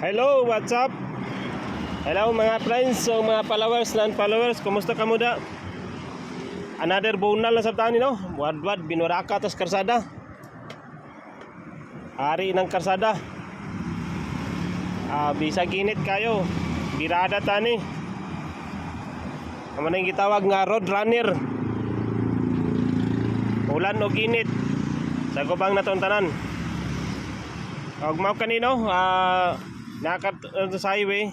Hello, what's up? Hello mga friends, so mga followers, non-followers, kumusta ka muda? Another bonal na sa tani no? Wadwad, binuraka tas karsada. Hari ng karsada. Ah, bisa ginit kayo. Birada tani. Amo nang gitawag nga road runner. Ulan o ginit. Sa gubang natong tanan. Og mao kanino, ah nakat uh, sa highway.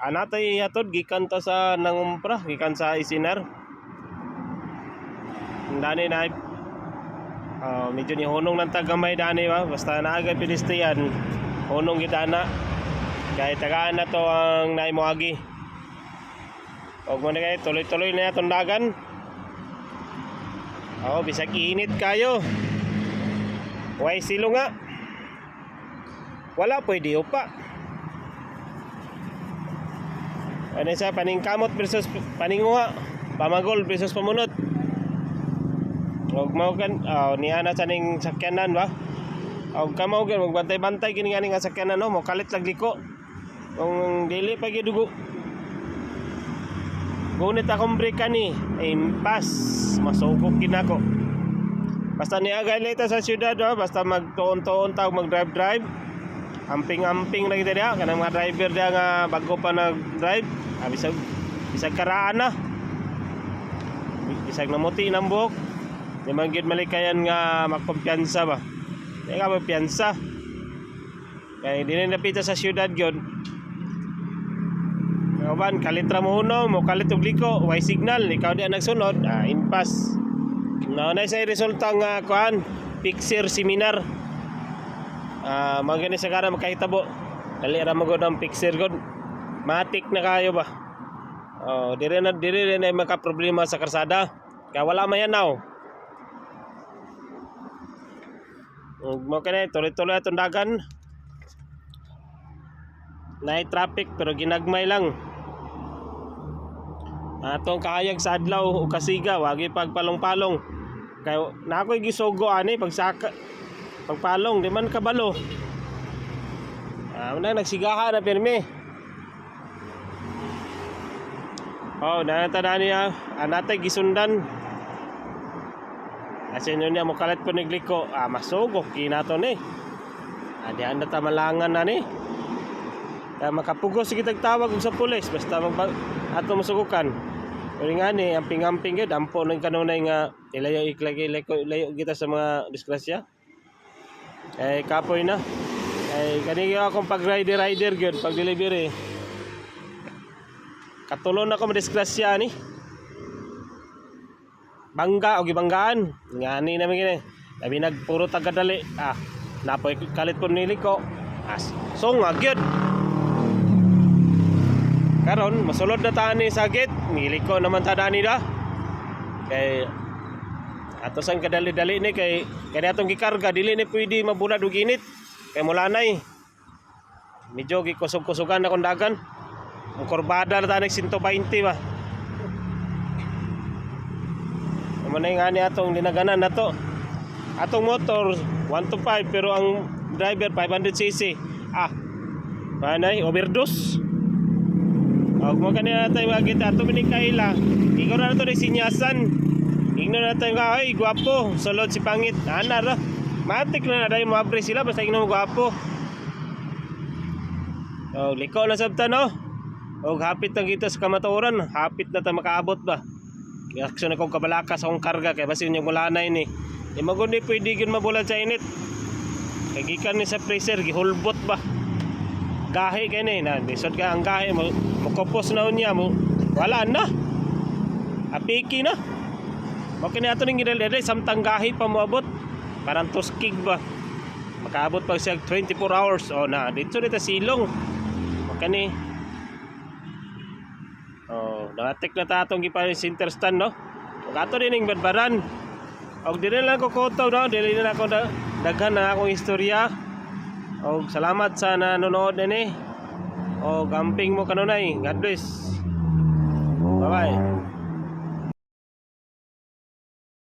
Anatay hatod gikan ta sa nangumpra, gikan sa isinar. Dani na uh, medyo ni hunong ng tagamay dani ba? Basta naagay pilistiyan hunong gidana kay tagaan na to ang naimoagi og mo kay tuloy-tuloy na itong dagan. Oh bisag init kayo. Way silo nga wala pwede upa ano sa paningkamot versus paninguha pamagol versus pamunot? Og mao kan oh, niya na sa ning sakyanan ba? Og kamo gyud magbantay-bantay kini nga sakyanan no? Mo kalit liko. Kung dili pa gyud dugo. Gunit akong brake ni. Impas masugok ginako Basta niagay lita sa syudad oh, basta magtuon-tuon tawag mag-drive-drive. Amping-amping lagi dia kanang mga driver dia nga bago pa nag-drive. Ah, bisag bisag karaan na. Bisag namuti buhok. Di man gid malikayan nga magpampiyansa ba. Di ka magpiyansa. Kaya di na napita sa syudad gyud. Kawan, kalitra mo uno, mo kalit og liko, signal, ikaw di nagsunod, ah, impasse. No, na sa resulta nga kuan, picture seminar. Ah, magani sa kana makahitabo. Dali ra mo gud ang picture gud. Matik na kayo ba? Oh, dire na dire na maka problema sa karsada. Kaya wala mayanaw. Ug mo kanay tuloy-tuloy atong dagan. Night traffic pero ginagmay lang. Atong kahayag sa adlaw o kasiga, wagi pagpalong-palong. Kay na ako'y gisugo ani pagsaka pagpalong di man kabalo. Ah, na nagsigaha na pirmi. Oh, nanata na niya, anatay gisundan. Kasi nyo niya mukalat po nigliko, ah, masugok, kinato ni. Ah, di anda tamalangan na ni. Kaya makapugos sige tagtawag sa pulis basta mag ato masugukan. Pero nga ni amping-amping gyud ampo nang kanunay nga ilayo iklagay layo, layo kita sa mga disgrasya. Eh kapoy na. Eh kani akong pag rider rider gyud pag delivery. Katulon ako madisgrasya ni. Bangga o gibanggaan. Ngani na gini. Labi nagpuro tagadali. Ah, napoy kalit po niliko. As, so nga gyud. Karon masulod na tani sa gate, miliko naman ta da. Kay ato sang kadali-dali ni kay kani atong gikarga dili ni pwede mabulad og init. Kay mulanay. Medyo gikusog-kusugan akong dagan. Ang kurbada na tanig 120 ba. Na nga ni atong dinaganan na to. Atong motor 125 pero ang driver 500cc. Ah. Manay overdose. Og mo kanina tayo magkita ato ni kaila. Ikaw na to ni sinyasan. Ingno na tayo ka ay gwapo. Sulod si pangit. Ana ra. Matik na na mo apre sila basta ingno mo gwapo. Oh, liko na sabta no. Og hapit na kita sa kamatuoran, hapit na ta makaabot ba. Kaya aksyon akong kabalaka sa akong karga kay basi yung mulanay ni. Di magundi pwede gyud mabulan sa init. Kay gikan ni sa freezer gihulbot ba gahe kay ni na lisod ka ang gahe mo mukopos na unya mo wala na apiki na mo kini ato ning gidali samtang gahe pa moabot. Parang tuskig ba? Makaabot pa siya 24 hours. O na dito dito silong. Mo kani. Oh datek na ta atong gipa center stand no? Ug ato din ning badbaran. Og dili lang ko koto no? Dili na ako da, daghan na akong istorya. Og salamat sa nanonood nini. Og amping mo kanunay. God bless. Bye-bye.